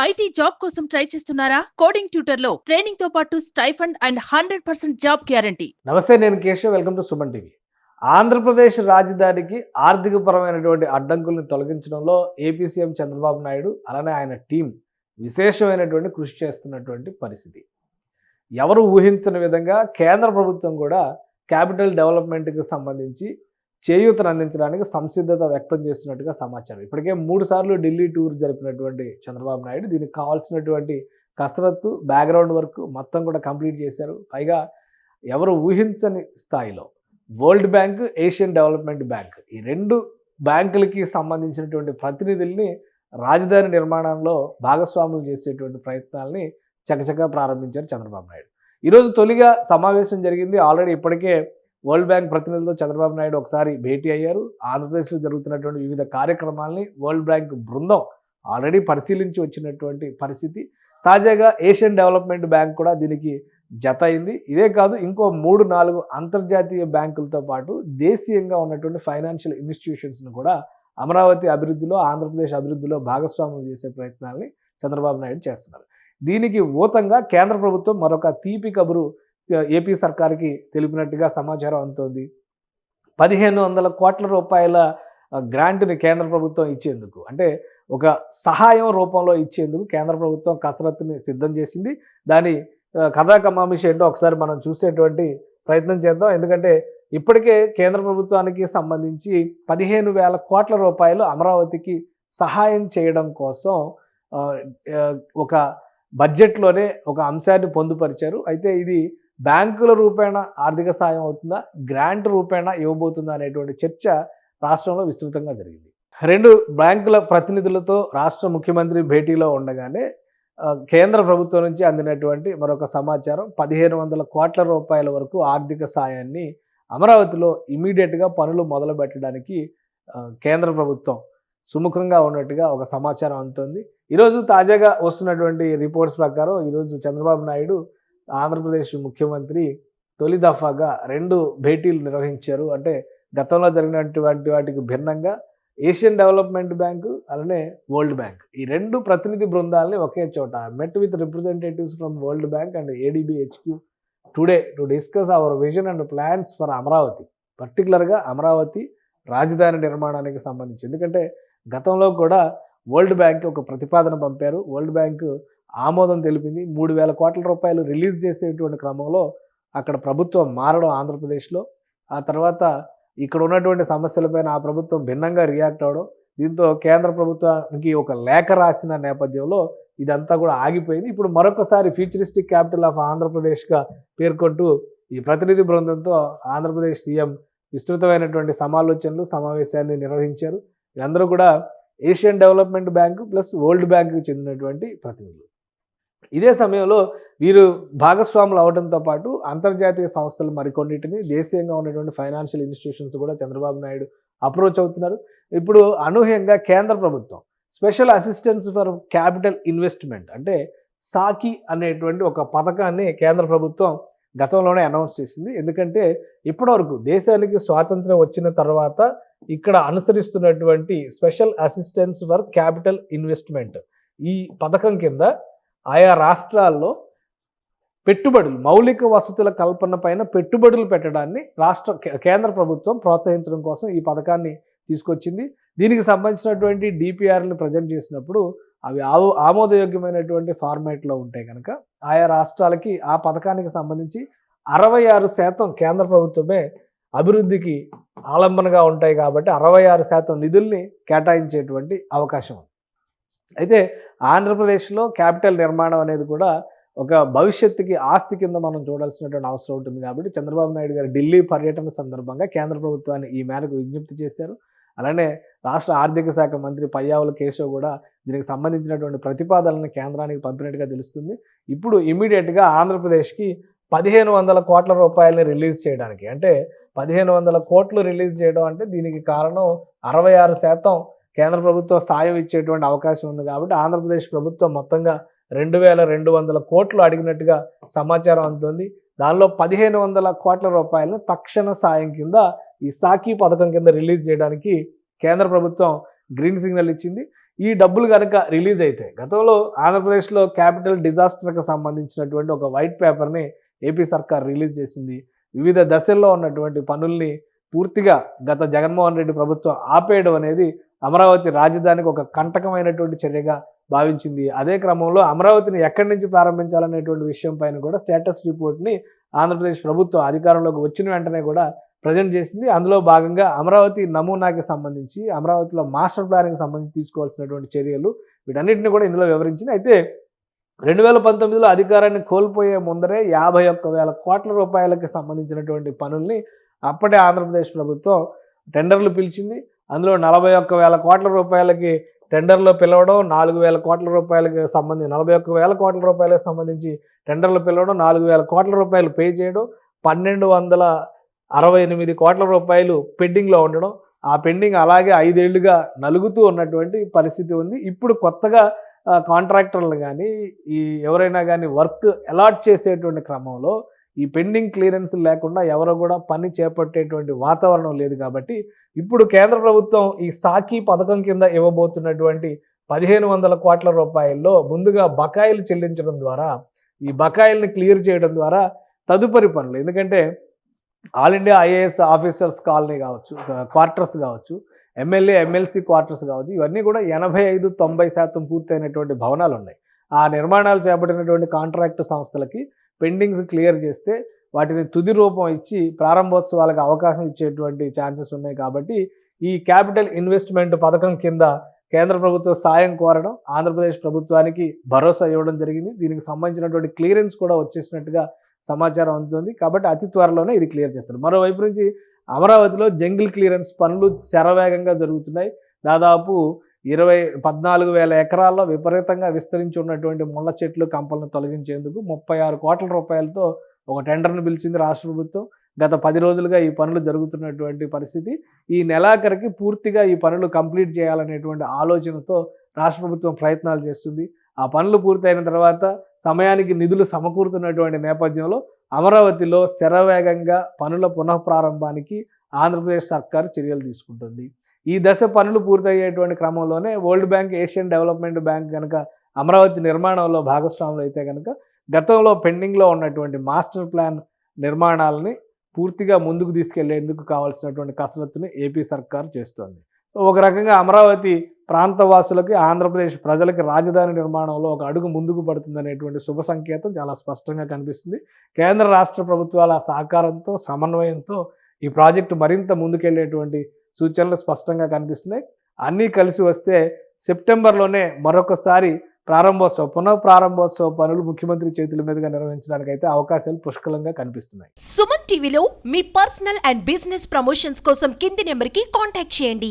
IT job కోసం try చేస్తున్నారా? Coding ట్యూటర్లో ట్రైనింగ్తో పాటు stipend and hundred percent job guarantee. నమస్తే నేను Keshav. Welcome to Suman TV. Andhra Pradesh రాజధానికి ఆర్థికపరమైనటువంటి అడ్డంకుల్ని తొలగించడంలో ఏపీ సీఎం చంద్రబాబు నాయుడు అలానే ఆయన టీం విశేషమైనటువంటి కృషి చేస్తున్నటువంటి పరిస్థితి. ఎవరు ఊహించని విధంగా కేంద్ర ప్రభుత్వం కూడా క్యాపిటల్ డెవలప్మెంట్కి సంబంధించి చేయూతను అందించడానికి సంసిద్ధత వ్యక్తం చేస్తున్నట్టుగా సమాచారం. ఇప్పటికే మూడు సార్లు ఢిల్లీ టూర్ జరిపినటువంటి చంద్రబాబు నాయుడు దీనికి కావాల్సినటువంటి కసరత్తు బ్యాక్గ్రౌండ్ వర్క్ మొత్తం కూడా కంప్లీట్ చేశారు. పైగా ఎవరు ఊహించని స్థాయిలో world bank Asian development bank ఈ రెండు బ్యాంకులకి సంబంధించినటువంటి ప్రతినిధుల్ని రాజధాని నిర్మాణంలో భాగస్వాములు చేసేటువంటి ప్రయత్నాల్ని చకచకా ప్రారంభించారు చంద్రబాబు నాయుడు. ఈరోజు తొలిగా సమావేశం జరిగింది. ఆల్రెడీ ఇప్పటికే వరల్డ్ బ్యాంక్ ప్రతినిధులతో చంద్రబాబు నాయుడు ఒకసారి భేటీ అయ్యారు. ఆంధ్రప్రదేశ్లో జరుగుతున్నటువంటి వివిధ కార్యక్రమాలని వరల్డ్ బ్యాంక్ బృందం ఆల్రెడీ పరిశీలించి వచ్చినటువంటి పరిస్థితి. తాజాగా ఏషియన్ డెవలప్మెంట్ బ్యాంక్ కూడా దీనికి జత అయింది. ఇదే కాదు ఇంకో మూడు నాలుగు అంతర్జాతీయ బ్యాంకులతో పాటు దేశీయంగా ఉన్నటువంటి ఫైనాన్షియల్ ఇన్స్టిట్యూషన్స్ను కూడా అమరావతి అభివృద్ధిలో ఆంధ్రప్రదేశ్ అభివృద్ధిలో భాగస్వాములు చేసే ప్రయత్నాల్ని చంద్రబాబు నాయుడు చేస్తున్నారు. దీనికి ఊతంగా కేంద్ర ప్రభుత్వం మరొక తీపి కబురు ఏపీ సర్కార్కి తెలిపినట్టుగా సమాచారం అందుతోంది. పదిహేను వందల కోట్ల రూపాయల గ్రాంట్ని కేంద్ర ప్రభుత్వం ఇచ్చేందుకు. అంటే ఒక సహాయం రూపంలో ఇచ్చేందుకు కేంద్ర ప్రభుత్వం కసరత్తుని సిద్ధం చేసింది. దాని కథా కమామిషి ఏంటో ఒకసారి మనం చూసేటువంటి ప్రయత్నం చేద్దాం. ఎందుకంటే ఇప్పటికే కేంద్ర ప్రభుత్వానికి సంబంధించి పదిహేను వేల కోట్ల రూపాయలు అమరావతికి సహాయం చేయడం కోసం ఒక బడ్జెట్లోనే ఒక అంశాన్ని పొందుపరిచారు. అయితే ఇది బ్యాంకుల రూపేణ ఆర్థిక సాయం అవుతుందా? గ్రాంట్ రూపేణ ఇవ్వబోతుందా అనేటువంటి చర్చ రాష్ట్రంలో విస్తృతంగా జరిగింది. రెండు బ్యాంకుల ప్రతినిధులతో రాష్ట్ర ముఖ్యమంత్రి భేటీలో ఉండగానే కేంద్ర ప్రభుత్వం నుంచి అందినటువంటి మరొక సమాచారం పదిహేను వందల కోట్ల రూపాయల వరకు ఆర్థిక సాయాన్ని అమరావతిలో ఇమీడియట్గా పనులు మొదలు పెట్టడానికి కేంద్ర ప్రభుత్వం సుముఖంగా ఉన్నట్టుగా ఒక సమాచారం అందుతుంది. ఈరోజు తాజాగా వస్తున్నటువంటి రిపోర్ట్స్ ప్రకారం ఈరోజు చంద్రబాబు నాయుడు ఆంధ్రప్రదేశ్ ముఖ్యమంత్రి తొలి దఫాగా రెండు భేటీలు నిర్వహించారు. అంటే గతంలో జరిగినటువంటి వాటికి భిన్నంగా ఏషియన్ డెవలప్మెంట్ బ్యాంకు అలానే వరల్డ్ బ్యాంక్. ఈ రెండు ప్రతినిధి బృందాలని ఒకే చోట met with representatives from world bank and ADB HQ today to discuss our vision and plans for Amaravati పర్టికులర్గా అమరావతి రాజధాని నిర్మాణానికి సంబంధించి. ఎందుకంటే గతంలో కూడా వరల్డ్ బ్యాంక్ ఒక ప్రతిపాదన పంపారు. వరల్డ్ బ్యాంకు ఆమోదం తెలిపింది. మూడు వేల కోట్ల రూపాయలు రిలీజ్ చేసేటువంటి క్రమంలో అక్కడ ప్రభుత్వం మారడం ఆంధ్రప్రదేశ్లో. ఆ తర్వాత ఇక్కడ ఉన్నటువంటి సమస్యలపైన ఆ ప్రభుత్వం భిన్నంగా రియాక్ట్ అవడం దీంతో కేంద్ర ప్రభుత్వానికి ఒక లేఖ రాసిన నేపథ్యంలో ఇదంతా కూడా ఆగిపోయింది. ఇప్పుడు మరొకసారి ఫ్యూచరిస్టిక్ క్యాపిటల్ ఆఫ్ ఆంధ్రప్రదేశ్గా పేర్కొంటూ ఈ ప్రతినిధి బృందంతో ఆంధ్రప్రదేశ్ సీఎం విస్తృతమైనటువంటి సమాలోచనలు సమావేశాన్ని నిర్వహించారు. వీళ్ళందరూ కూడా Asian development bank plus world బ్యాంకుకు చెందినటువంటి ప్రతినిధులు. ఇదే సమయంలో వీరు భాగస్వాములు అవడంతో పాటు అంతర్జాతీయ సంస్థలు మరికొన్నిటిని దేశీయంగా ఉన్నటువంటి ఫైనాన్షియల్ ఇన్స్టిట్యూషన్స్ కూడా చంద్రబాబు నాయుడు అప్రోచ్ అవుతున్నారు. ఇప్పుడు అనూహ్యంగా కేంద్ర ప్రభుత్వం special assistance for capital investment అంటే సాకి అనేటువంటి ఒక పథకాన్ని కేంద్ర ప్రభుత్వం గతంలోనే అనౌన్స్ చేసింది. ఎందుకంటే ఇప్పటివరకు దేశానికి స్వాతంత్రం వచ్చిన తర్వాత ఇక్కడ అనుసరిస్తున్నటువంటి special assistance for capital investment ఈ పథకం కింద ఆయా రాష్ట్రాల్లో పెట్టుబడులు మౌలిక వసతుల కల్పన పైన పెట్టుబడులు పెట్టడాన్ని రాష్ట్ర కేంద్ర ప్రభుత్వం ప్రోత్సహించడం కోసం ఈ పథకాన్ని తీసుకొచ్చింది. దీనికి సంబంధించినటువంటి డిపిఆర్ని ప్రజెంట్ చేసినప్పుడు అవి ఆమోదయోగ్యమైనటువంటి ఫార్మాట్లో ఉంటాయి కనుక ఆయా రాష్ట్రాలకి ఆ పథకానికి సంబంధించి అరవై ఆరు శాతం కేంద్ర ప్రభుత్వమే అభివృద్ధికి ఆలంబనగా ఉంటాయి కాబట్టి అరవై ఆరు శాతం నిధుల్ని కేటాయించేటువంటి అవకాశం ఉంది. అయితే ఆంధ్రప్రదేశ్లో క్యాపిటల్ నిర్మాణం అనేది కూడా ఒక భవిష్యత్తుకి ఆస్తి కింద మనం చూడాల్సినటువంటి అవసరం ఉంటుంది కాబట్టి చంద్రబాబు నాయుడు గారు ఢిల్లీ పర్యటన సందర్భంగా కేంద్ర ప్రభుత్వాన్ని ఈ మేరకు విజ్ఞప్తి చేశారు. అలానే రాష్ట్ర ఆర్థిక శాఖ మంత్రి పయ్యావుల కేశవ్ కూడా దీనికి సంబంధించినటువంటి ప్రతిపాదనలను కేంద్రానికి పంపినట్టుగా తెలుస్తుంది. ఇప్పుడు ఇమీడియట్గా ఆంధ్రప్రదేశ్కి పదిహేను వందల కోట్ల రూపాయలని రిలీజ్ చేయడానికి అంటే పదిహేను వందల కోట్లు రిలీజ్ చేయడం అంటే దీనికి కారణం అరవై ఆరు శాతం కేంద్ర ప్రభుత్వం సాయం ఇచ్చేటువంటి అవకాశం ఉంది కాబట్టి ఆంధ్రప్రదేశ్ ప్రభుత్వం మొత్తంగా రెండు వేల రెండు వందల కోట్లు అడిగినట్టుగా సమాచారం అందుతుంది. దానిలో పదిహేను వందల కోట్ల రూపాయలను తక్షణ సాయం కింద ఈ సాకి పథకం కింద రిలీజ్ చేయడానికి కేంద్ర ప్రభుత్వం గ్రీన్ సిగ్నల్ ఇచ్చింది. ఈ డబ్బులు కనుక రిలీజ్ అయితే గతంలో ఆంధ్రప్రదేశ్లో క్యాపిటల్ డిజాస్టర్కి సంబంధించినటువంటి ఒక వైట్ పేపర్ని ఏపీ సర్కార్ రిలీజ్ చేసింది. వివిధ దశల్లో ఉన్నటువంటి పనుల్ని పూర్తిగా గత జగన్మోహన్ రెడ్డి ప్రభుత్వం ఆపేయడం అనేది అమరావతి రాజధానికి ఒక కంటకమైనటువంటి చర్యగా భావించింది. అదే క్రమంలో అమరావతిని ఎక్కడి నుంచి ప్రారంభించాలనేటువంటి విషయం పైన కూడా స్టేటస్ రిపోర్ట్ని ఆంధ్రప్రదేశ్ ప్రభుత్వం అధికారంలోకి వచ్చిన వెంటనే కూడా ప్రజెంట్ చేసింది. అందులో భాగంగా అమరావతి నమూనాకి సంబంధించి అమరావతిలో మాస్టర్ ప్లాన్కి సంబంధించి తీసుకోవాల్సినటువంటి చర్యలు వీటన్నిటిని కూడా ఇందులో వివరించింది. అయితే రెండు వేల పంతొమ్మిదిలో అధికారాన్ని కోల్పోయే ముందరే యాభై ఒక్క వేల కోట్ల రూపాయలకి సంబంధించినటువంటి పనుల్ని అప్పటి ఆంధ్రప్రదేశ్ ప్రభుత్వం టెండర్లు పిలిచింది. అందులో నలభై ఒక్క వేల కోట్ల రూపాయలకి టెండర్లో పిలవడం నాలుగు వేల కోట్ల రూపాయలకి సంబంధించి నలభై ఒక్క వేల కోట్ల రూపాయలకు సంబంధించి టెండర్లు పిలవడం నాలుగు వేల కోట్ల రూపాయలు పే చేయడం పన్నెండు వందల అరవై ఎనిమిది కోట్ల రూపాయలు పెండింగ్లో ఉండడం. ఆ పెండింగ్ అలాగే ఐదేళ్ళుగా నలుగుతూ ఉన్నటువంటి పరిస్థితి ఉంది. ఇప్పుడు కొత్తగా కాంట్రాక్టర్లు కానీ ఈ ఎవరైనా కానీ వర్క్ అలాట్ చేసేటువంటి క్రమంలో ఈ పెండింగ్ క్లియరెన్స్ లేకుండా ఎవరో కూడా పని చేపట్టేటువంటి వాతావరణం లేదు కాబట్టి ఇప్పుడు కేంద్ర ప్రభుత్వం ఈ సాకి పథకం కింద ఇవ్వబోతున్నటువంటి పదిహేను వందల కోట్ల రూపాయల్లో ముందుగా బకాయిలు చెల్లించడం ద్వారా ఈ బకాయిల్ని క్లియర్ చేయడం ద్వారా తదుపరి పనులు. ఎందుకంటే all India IAS officers colony కావచ్చు క్వార్టర్స్ కావచ్చు ఎమ్మెల్యే ఎమ్మెల్సీ క్వార్టర్స్ కావచ్చు ఇవన్నీ కూడా ఎనభై ఐదు తొంభై శాతం పూర్తయినటువంటి భవనాలు ఉన్నాయి ఆ నిర్మాణాలు చేపట్టినటువంటి కాంట్రాక్ట్ సంస్థలకి పెండింగ్స్ క్లియర్ చేస్తే వాటిని తుది రూపం ఇచ్చి ప్రారంభోత్సవాలకు అవకాశం ఇచ్చేటువంటి ఛాన్సెస్ ఉన్నాయి కాబట్టి ఈ క్యాపిటల్ ఇన్వెస్ట్మెంట్ పథకం కింద కేంద్ర ప్రభుత్వం సాయం కోరడం ఆంధ్రప్రదేశ్ ప్రభుత్వానికి భరోసా ఇవ్వడం జరిగింది. దీనికి సంబంధించినటువంటి క్లియరెన్స్ కూడా వచ్చేసినట్టుగా సమాచారం అందుతుంది. కాబట్టి అతి త్వరలోనే ఇది క్లియర్ చేస్తారు. మరోవైపు నుంచి అమరావతిలో జంగిల్ క్లియరెన్స్ పనులు శరవేగంగా జరుగుతున్నాయి. దాదాపు ఇరవై పద్నాలుగు వేల ఎకరాల్లో విపరీతంగా విస్తరించి ఉన్నటువంటి ముళ్ళ చెట్లు కంపలను తొలగించేందుకు ముప్పై ఆరు కోట్ల రూపాయలతో ఒక టెండర్ను పిలిచింది రాష్ట్ర ప్రభుత్వం. గత పది రోజులుగా ఈ పనులు జరుగుతున్నటువంటి పరిస్థితి. ఈ నెలాఖరికి పూర్తిగా ఈ పనులు కంప్లీట్ చేయాలనేటువంటి ఆలోచనతో రాష్ట్ర ప్రభుత్వం ప్రయత్నాలు చేస్తుంది. ఆ పనులు పూర్తయిన తర్వాత సమయానికి నిధులు సమకూరుతున్నటువంటి నేపథ్యంలో అమరావతిలో శరవేగంగా పనుల పునఃప్రారంభానికి ఆంధ్రప్రదేశ్ సర్కారు చర్యలు తీసుకుంటుంది. ఈ దశ పనులు పూర్తయ్యేటువంటి క్రమంలోనే world bank Asian development bank కనుక అమరావతి నిర్మాణంలో భాగస్వాములు అయితే కనుక గతంలో పెండింగ్లో ఉన్నటువంటి మాస్టర్ ప్లాన్ నిర్మాణాలని పూర్తిగా ముందుకు తీసుకెళ్ళేందుకు కావాల్సినటువంటి కసరత్తుని ఏపీ సర్కార్ చేస్తోంది. ఒక రకంగా అమరావతి ప్రాంతవాసులకి ఆంధ్రప్రదేశ్ ప్రజలకి రాజధాని నిర్మాణంలో ఒక అడుగు ముందుకు పడుతుందనేటువంటి శుభ సంకేతం చాలా స్పష్టంగా కనిపిస్తుంది. కేంద్ర రాష్ట్ర ప్రభుత్వాల సహకారంతో సమన్వయంతో ఈ ప్రాజెక్టు మరింత ముందుకెళ్ళేటువంటి సూచనలు స్పష్టంగా కనిపిస్తున్నాయి. అన్నీ కలిసి వస్తే సెప్టెంబర్లోనే మరొకసారి ప్రారంభోత్సవ పునః ప్రారంభోత్సవ పనులు ముఖ్యమంత్రి చేతుల మీదుగా నిర్వహించడానికి అయితే అవకాశాలు పుష్కలంగా కనిపిస్తున్నాయి. సుమన్ టీవీలో మీ పర్సనల్ అండ్ బిజినెస్ ప్రమోషన్స్ కోసం కింది నెంబర్కి కాంటాక్ట్ చేయండి.